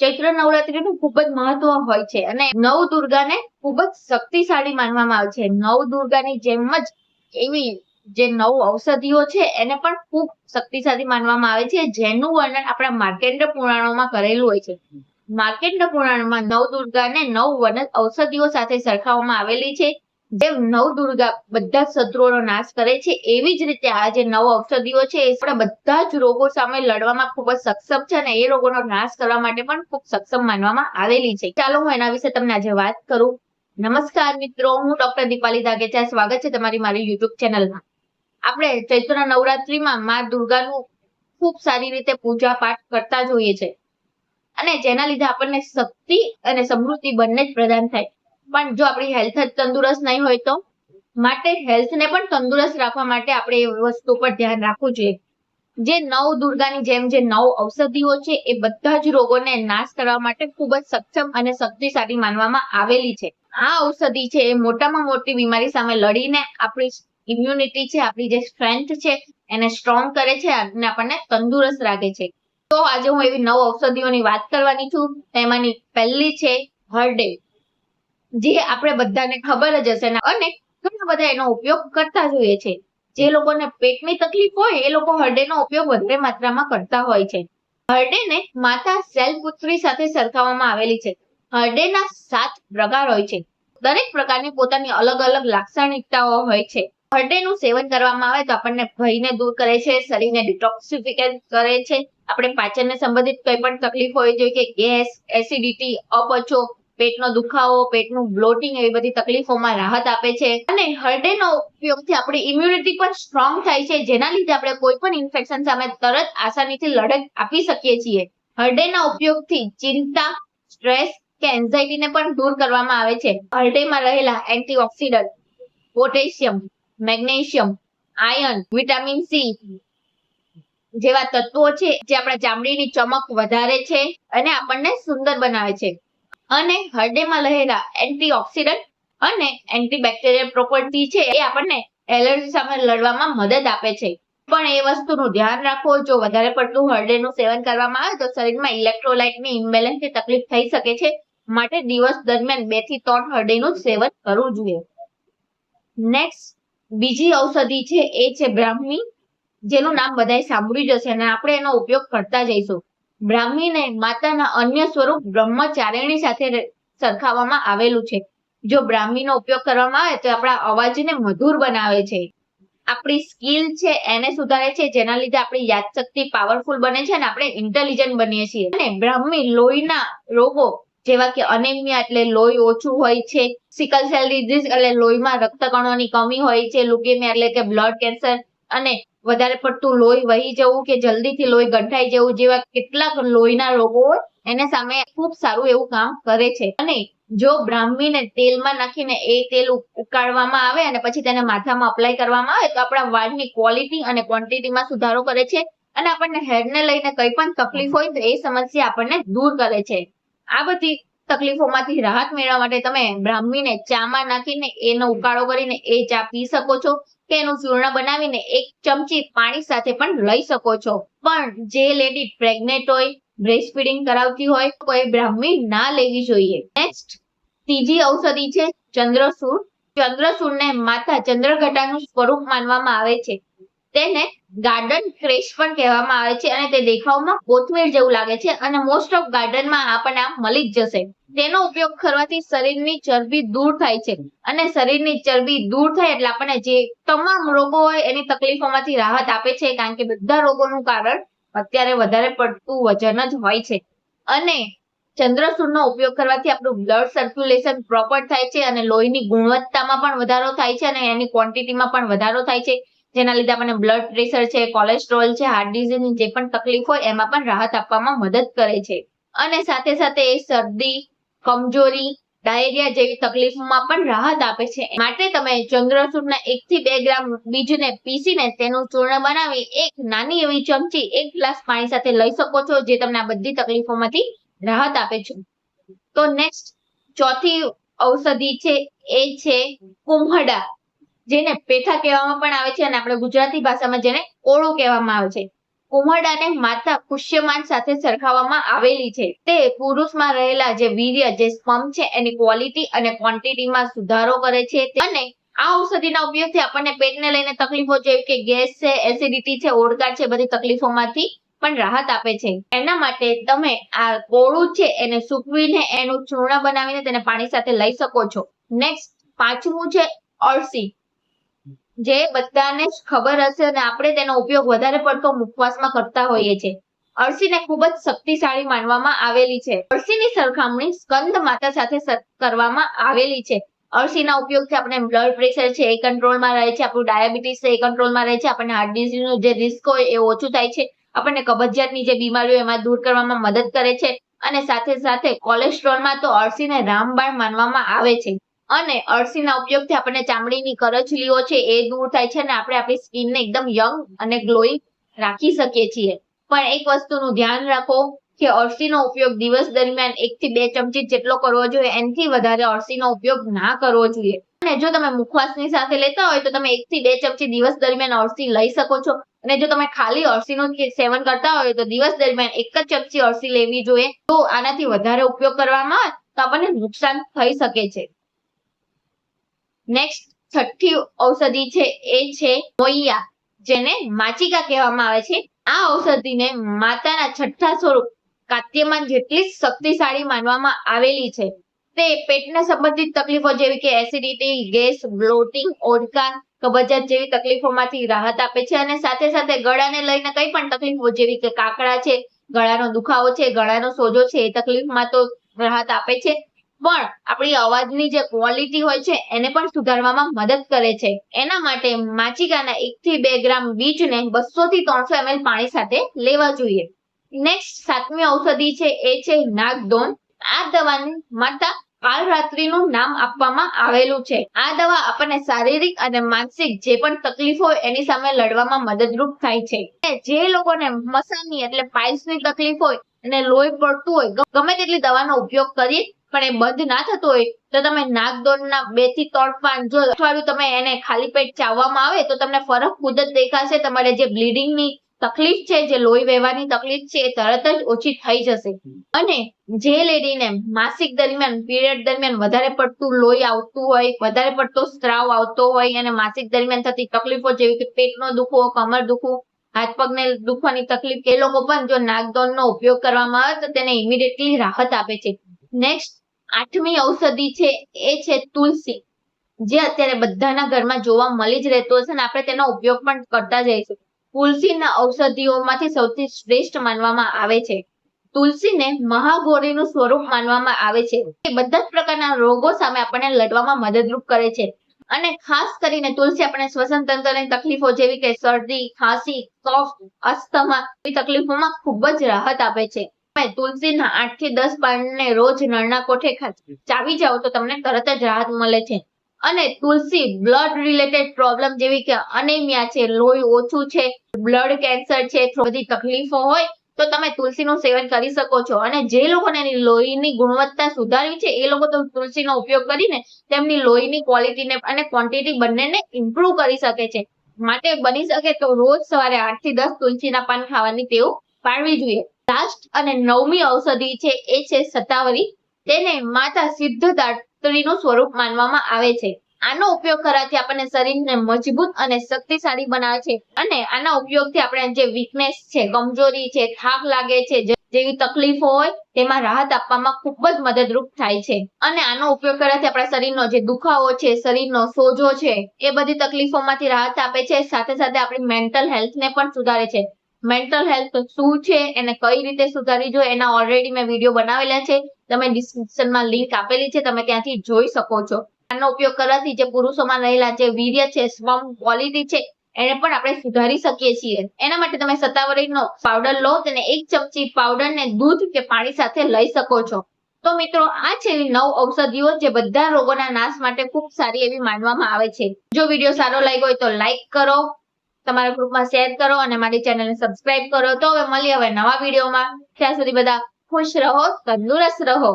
ચૈત્ર નવરાત્રીનું ખૂબ જ મહત્વ હોય છે અને નવ દુર્ગાને ખૂબ જ શક્તિશાળી માનવામાં આવે છે. નવ દુર્ગાની જેમ જ એવી જે નવ ઔષધિઓ છે, એને પણ ખૂબ શક્તિશાળી માનવામાં આવે છે. જેનું વર્ણન આપણા માર્કેન્ડ પુરાણોમાં કરેલું હોય છે. માર્કેન્ડ પુરાણમાં નવ દુર્ગાને નવ વન ઔષધિઓ સાથે સરખાવવામાં આવેલી છે. જે નવ દુર્ગા બધા શત્રુઓનો નાશ કરે છે, એવી જ રીતે આ જે નવ ઔષધિઓ છે, એ આપણા બધા જ રોગો સામે લડવામાં ખૂબ જ સક્ષમ છે અને એ રોગોનો નાશ કરવા માટે પણ ખૂબ સક્ષમ માનવામાં આવેલી છે. ચાલો હું એના વિશે તમને આજે વાત કરું. નમસ્કાર મિત્રો, હું ડોક્ટર દીપાલી ધાગેચા, સ્વાગત છે તમારી મારી યુટ્યુબ ચેનલમાં. આપણે ચૈત્ર નવરાત્રીમાં મા દુર્ગાનું ખૂબ સારી રીતે પૂજા પાઠ કરતા જોઈએ છે. અને જેના લીધે આપણને શક્તિ અને સમૃદ્ધિ બંને જ પ્રદાન થાય. પણ જો આપણી હેલ્થ જ તંદુરસ્ત નહીં હોય તો? માટે હેલ્થને પણ તંદુરસ્ત રાખવા માટે આપણે એ વસ્તુ પર ધ્યાન રાખવું જોઈએ. જે નવ દુર્ગાની જેમ જે નવ ઔષધિઓ છે, એ બધા જ રોગોને નાશ કરવા માટે ખૂબ જ સક્ષમ અને શક્તિશાળી માનવામાં આવેલી છે. આ ઔષધિ છે, એ મોટામાં મોટી બીમારી સામે લડીને આપણી ઇમ્યુનિટી છે, આપણી જે સ્ટ્રેન્થ છે, એને સ્ટ્રોંગ કરે છે, અને આપણને તંદુરસ્ત રાખે છે. તો આજે હું એવી નવ ઔષધિઓની વાત કરવાની છું. તેમાંની પહેલી છે હરડે જે આપણે બધાને ખબર જ હશે અને ઘણા બધા એનો ઉપયોગ કરતા જોઈએ છે. જે લોકોને પેટની તકલીફ હોય, એ લોકો હરડેનો ઉપયોગ વધારે માત્રામાં કરતા હોય છે. હરડેને માતા શૈલપુત્રી સાથે સરખાવવામાં આવેલી છે. હરડેના સાત પ્રકાર હોય છે. દરેક પ્રકારની પોતાની અલગ અલગ લાક્ષણિકતાઓ હોય છે. હરડેનું સેવન કરવામાં આવે તો આપણને ભયને દૂર કરે છે, શરીરને ડિટોક્સિફિકેટ કરે છે. આપણે પાચનને સંબંધિત કોઈ પણ તકલીફ હોય જોઈએ કે ગેસ, એસિડિટી, અપચો પેટનો દુખાવો, પેટનું બ્લોટિંગ એવી બધી તકલીફોમાં રાહત આપે છે. અને હરડેનો ઉપયોગથી આપણી ઇમ્યુનિટી પણ સ્ટ્રોંગ થાય છે, જેના લીધે આપણે કોઈ પણ ઇન્ફેક્શન સામે તરત આસાનીથી લડત આપી શકીએ છીએ. હરડેના ઉપયોગથી ચિંતા સ્ટ્રેસ કે એન્ઝાઇટીને પણ દૂર કરવામાં આવે છે. હરડેમાં રહેલા antioxidant potassium magnesium iron vitamin C જેવા તત્વો છે, જે આપણા ચામડીની ચમક વધારે છે અને આપણને સુંદર બનાવે છે. અને હરડેમાં રહેલા એન્ટીઓક્સિડન્ટ અને એન્ટીબેક્ટેરિયલ પ્રોપર્ટી છે એ આપણને એલર્જી સામે લડવામાં મદદ આપે છે. પણ એ વસ્તુનું ધ્યાન રાખો, જો વધારે પડતું હરડેનું સેવન કરવામાં આવે તો શરીરમાં ઇલેક્ટ્રોલાઇટની ઇમ્બેલેન્સની તકલીફ થઈ શકે છે. માટે દિવસ દરમિયાન બેથી ત્રણ હરડેનું સેવન કરવું જોઈએ. નેક્સ્ટ બીજી ઔષધિ છે, એ છે બ્રાહ્મી, જેનું નામ બધાએ સાંભળ્યું જ હશે અને આપણે એનો ઉપયોગ કરતા જઈશું. બ્રાહ્મીને માતાના અન્ય સ્વરૂપ બ્રહ્મચારિણી સાથે સરખાવવામાં આવેલું છે. જો બ્રાહ્મીનો ઉપયોગ કરવામાં આવે તો આપણા અવાજને મધુર બનાવે છે. આપણી સ્કિલ છે એને સુધારે છે, જેના લીધે આપણી યાદશક્તિ પાવરફુલ બને છે અને આપણે ઇન્ટેલિજન્ટ બનીએ છીએ. અને બ્રાહ્મી લોહીના રોગો જેવા કે અનેમિયા એટલે લોહી ઓછું હોય છે સિકલ સેલ ડિઝીઝ એટલે લોહીમાં રક્તકણોની કમી હોય છે લુકેમિયા એટલે કે બ્લડ કેન્સર અને વધારે પડતું લોહી વહી જવું કે જલ્દીથી લોહી ગંઠાઈ જવું જેવા કેટલાક લોહીના રોગો એને સામે ખૂબ સારું એવું કામ કરે છે. અને જો બ્રાહ્મીને તેલમાં નાખીને એ તેલ ઉકાળવામાં આવે અને પછી તેને માથામાં અપ્લાય કરવામાં આવે, તો આપણા વાળની ક્વોલિટી અને ક્વોન્ટિટીમાં સુધારો કરે છે અને આપણને હેરને લઈને કંઈ પણ તકલીફ હોય તો એ સમસ્યા આપણને દૂર કરે છે. આ બધી તકલીફોમાંથી રાહત મેળવવા માટે તમે બ્રાહ્મીને ચામાં નાખીને એનો ઉકાળો કરીને એ ચા પી શકો છો. એનું ચૂર્ણ બનાવીને એક ચમચી પાણી સાથે પણ લઈ શકો છો. પણ જે લેડી પ્રેગ્નેન્ટ હોય બ્રેસ્ટ ફીડિંગ કરાવતી હોય એ બ્રાહ્મી ના લેવી જોઈએ. નેક્સ્ટ ત્રીજી ઔષધિ છે ચંદ્રસૂર ચંદ્રસૂરને માતા ચંદ્રઘટાનું સ્વરૂપ માનવામાં આવે છે. તેને ગાર્ડન ક્રેશ પણ કહેવામાં આવે છે અને તે દેખાવમાં કોથમીર જેવું લાગે છે અને મોસ્ટ ઓફ ગાર્ડનમાં આપણને આમ મળી જ જશે. તેનો ઉપયોગ કરવાથી શરીરની ચરબી દૂર થાય છે અને શરીરની ચરબી દૂર થાય એટલે આપણને જે તમામ રોગો હોય એની તકલીફોમાંથી રાહત આપે છે કારણ કે બધા રોગોનું કારણ અત્યારે વધારે પડતું વજન જ હોય છે. અને ચંદ્રસૂરનો ઉપયોગ કરવાથી આપણું બ્લડ સર્ક્યુલેશન પ્રોપર થાય છે અને લોહીની ગુણવત્તામાં પણ વધારો થાય છે અને એની ક્વોન્ટિટીમાં પણ વધારો થાય છે. જેના લીધે આપણને બ્લડ પ્રેશર છે કોલેસ્ટ્રોલ છે હાર્ટ ડિઝીઝની જે પણ તકલીફ હોય એમાં પણ રાહત આપવામાં મદદ કરે છે. અને સાથે સાથે એ શરદી, કમજોરી, ડાયરિયા જેવી તકલીફોમાં પણ રાહત આપે છે. માટે તમે ચંદ્રસૂરના એક થી બે ગ્રામ બીજને પીસીને તેનું ચૂર્ણ બનાવી એક નાની એવી ચમચી એક ગ્લાસ પાણી સાથે લઈ શકો છો, જે તમને આ બધી તકલીફોમાંથી રાહત આપે છે. તો નેક્સ્ટ ચોથી ઔષધિ છે, એ છે કુંભડા. જેને પેઠા કહેવામાં પણ આવે છે અને આપણે ગુજરાતી ભાષામાં જેને ઓળો કહેવામાં આવે છે. કુમરડાને માતા પુષ્યમાન સાથે સરખાવવામાં આવેલી છે. તે પુરુષમાં રહેલા જે વીર્ય, જે સ્પમ છે, એની ક્વોલિટી અને ક્વોન્ટિટીમાં સુધારો કરે છે. અને આ ઔષધિના ઉપયોગથી આપણને પેટને લઈને તકલીફો જેવી કે ગેસ છે એસિડિટી છે, ઓડકાર છે, બધી તકલીફોમાંથી પણ રાહત આપે છે. એના માટે તમે આ કોળું છે એને સૂકવીને એનું ચૂર્ણ બનાવીને તેને પાણી સાથે લઈ શકો છો. નેક્સ્ટ પાંચમું છે અળસી. જે બધાને ખબર હશે અને આપણે તેનો ઉપયોગ વધારે પડતો મુખવાસમાં કરતા હોઈએ છીએ. અળસીને ખૂબ જ શક્તિશાળી માનવામાં આવેલી છે. અળસીની સરખામણી સ્કંદ માતા સાથે કરવામાં આવેલી છે. અળસીના ઉપયોગથી આપણે બ્લડ પ્રેશર છે, એ કંટ્રોલમાં રહે છે, આપણું ડાયાબિટીસ છે, એ કંટ્રોલમાં રહે છે, આપણને હાર્ટ ડિઝીઝનું જે રિસ્ક હોય એ ઓછું થાય છે. આપણને કબજિયાતની જે બીમારીઓ એમાં દૂર કરવામાં મદદ કરે છે અને સાથે સાથે કોલેસ્ટ્રોલમાં તો અળસીને રામબાણ માનવામાં આવે છે. અને અળસીના ઉપયોગથી આપણને ચામડીની કરચલીઓ છે એ દૂર થાય છે અને આપણે આપણી સ્કિનને એકદમ યંગ અને ગ્લોઈંગ રાખી શકીએ છીએ. પણ એક વસ્તુનું ધ્યાન રાખો કે અળસીનો ઉપયોગ દિવસ દરમિયાન એક થી બે ચમચી જેટલો કરવો જોઈએ, એનાથી વધારે અળસીનો ઉપયોગ ના કરવો જોઈએ. અને જો તમે મુખવાસની સાથે લેતા હોય તો તમે એક થી બે ચમચી દિવસ દરમિયાન અળસી લઈ શકો છો. અને જો તમે ખાલી અળસીનું સેવન કરતા હોય તો દિવસ દરમિયાન એક જ ચમચી અળસી લેવી જોઈએ. તો આનાથી વધારે ઉપયોગ કરવામાં તો આપણને નુકસાન થઈ શકે છે. નેક્સ્ટ છઠ્ઠી ઔષધિ છે, એ છે મોઈયા, જેને માચિકા કહેવામાં આવે છે. આ ઔષધિને માતાના છઠ્ઠા સ્વરૂપ કાત્યમાન જેટલી શક્તિશાળી માનવામાં આવેલી છે. તે પેટને સંબંધિત તકલીફો જેવી કે એસિડિટી, ગેસ, બ્લોટિંગ ઓડકા કબજિયાત જેવી તકલીફોમાંથી રાહત આપે છે અને સાથે સાથે ગળાને લઈને કઈ પણ તકલીફો જેવી કે કાકડા છે, ગળાનો દુખાવો છે, ગળાનો સોજો છે, એ તકલીફમાં તો રાહત આપે છે. પણ આપણી અવાજની જે ક્વોલિટી હોય છે, એને પણ સુધારવામાં મદદ કરે છે. એના માટે માચિકાના એક થી બે ગ્રામ બીજને બસો થી ત્રણસો એમએલ પાણી સાથે લેવા જોઈએ. નેક્સ્ટ સાતમી ઔષધિ છે, એ છે નાગદોન. આ દવાની માતા કાલ રાત્રિનું નામ આપવામાં આવેલું છે. આ દવા આપણને શારીરિક અને માનસિક જે પણ તકલીફ હોય એની સામે લડવામાં મદદરૂપ થાય છે. જે લોકોને મસાની એટલે પાઇલ્સની તકલીફ હોય અને લોહી પડતું હોય, ગમે તેટલી દવાનો ઉપયોગ કરીએ પણ એ બંધ ના થતો હોય, તો તમે નાગદોડના બેથી ત્રણ પાન જો અઠવાડિયું તમે એને ખાલી પેટ ચાવવામાં આવે, તો તમને ફરક ખુદ દેખાશે. તમારે જે બ્લીડિંગની તકલીફ છે, જે લોહી વહેવાની તકલીફ છે, એ તરત જ ઓછી થઈ જશે. અને જે લેડીને માસિક દરમિયાન, પીરિયડ દરમિયાન વધારે પડતું લોહી આવતું હોય, વધારે પડતો સ્ત્રાવ આવતો હોય, અને માસિક દરમિયાન થતી તકલીફો જેવી કે પેટનો દુખવો, કમર દુખવું, હાથ પગને દુખવાની તકલીફ, એ લોકો પણ જો નાગદોનનો ઉપયોગ કરવામાં આવે, તો તેને ઇમિડિયેટલી રાહત આપે છે. નેક્સ્ટ આઠમી ઔષધિ છે, એ છે તુલસી. જે અત્યારે બધાના ઘરમાં જોવા મળી જ રહેતો હશે અને આપણે તેનો ઉપયોગ પણ કરતા જઈશું. તુલસીના ઔષધિઓમાંથી સૌથી શ્રેષ્ઠ માનવામાં આવે છે. તુલસીને મહાગૌરીનું સ્વરૂપ માનવામાં આવે છે. તે બધા જ પ્રકારના રોગો સામે આપણને લડવામાં મદદરૂપ કરે છે. અને ખાસ કરીને તુલસી આપણે શ્વસન તંત્રની તકલીફો જેવી કે શરદી, ખાંસી, કફ, અસ્થમા, એવી તકલીફોમાં ખૂબ જ રાહત આપે છે. તુલસીના આઠથી દસ પાનને રોજ નળના કોઠે ચાવી જાઓ તો તમને તરત જ રાહત મળે છે. અને તુલસી બ્લડ રિલેટેડ પ્રોબ્લેમ જેવી કે અનેમિયા છે, લોહી ઓછું છે બ્લડ કેન્સર છે બધી તકલીફો હોય, તો તમે તુલસીનું સેવન કરી શકો છો. અને જે લોકોને એની લોહીની ગુણવત્તા સુધારવી છે, એ લોકો તો તુલસીનો ઉપયોગ કરીને તેમની લોહીની ક્વોલિટીને અને ક્વોન્ટિટી બંનેને ઇમ્પ્રુવ કરી શકે છે. માટે બની શકે તો રોજ સવારે આઠથી દસ તુલસીના પાન ખાવાની ટેવ પાડવી જોઈએ. લાસ્ટ અને નવમી ઔષધિ છે, એ છે સતાવરી તેને માતા સિદ્ધદાત્રીનું સ્વરૂપ માનવામાં આવે છે. આનો ઉપયોગ કરવાથી આપણને શરીરને મજબૂત અને શક્તિશાળી બનાવે છે અને આના ઉપયોગથી આપણે જે વીકનેસ છે, કમજોરી છે, થાક લાગે છે જેવી તકલીફો હોય, તેમાં રાહત આપવામાં ખૂબ જ મદદરૂપ થાય છે. અને આનો ઉપયોગ કરવાથી આપણા શરીરનો જે દુખાવો છે, શરીરનો સોજો છે, એ બધી તકલીફોમાંથી રાહત આપે છે. સાથે સાથે આપણી મેન્ટલ હેલ્થને પણ સુધારે છે. મેન્ટલ હેલ્થ શું છે એને કઈ રીતે સુધારવી જોઈએ એના ઓલરેડી મેં વીડિયો બનાવેલા છે. તમે ડિસ્ક્રિપ્શનમાં લિંક આપેલી છે, તમે ત્યાંથી જોઈ શકો છો. આનો ઉપયોગ કરવાથી જે પુરુષોમાં રહેલા જે વીર્ય છે, સ્વમ ક્વોલિટી છે, એને પણ આપણે સુધારી શકીએ છીએ. એના માટે તમે સત્તાવરીનો પાવડર લો, તેને એક ચમચી પાવડર ને દૂધ કે પાણી સાથે લઈ શકો છો. તો મિત્રો, આ છે નવ ઔષધિઓ જે બધા રોગોના નાશ માટે ખૂબ સારી એવી માનવામાં આવે છે. જો વીડિયો સારો લાગ્યો હોય તો લાઈક કરો તમારા ગ્રુપમાં શેર કરો અને મારી ચેનલને સબસ્ક્રાઇબ કરો. તો હવે મળીએ હવે નવા વિડીયોમાં. ત્યાં સુધી બધા ખુશ રહો, તંદુરસ્ત રહો.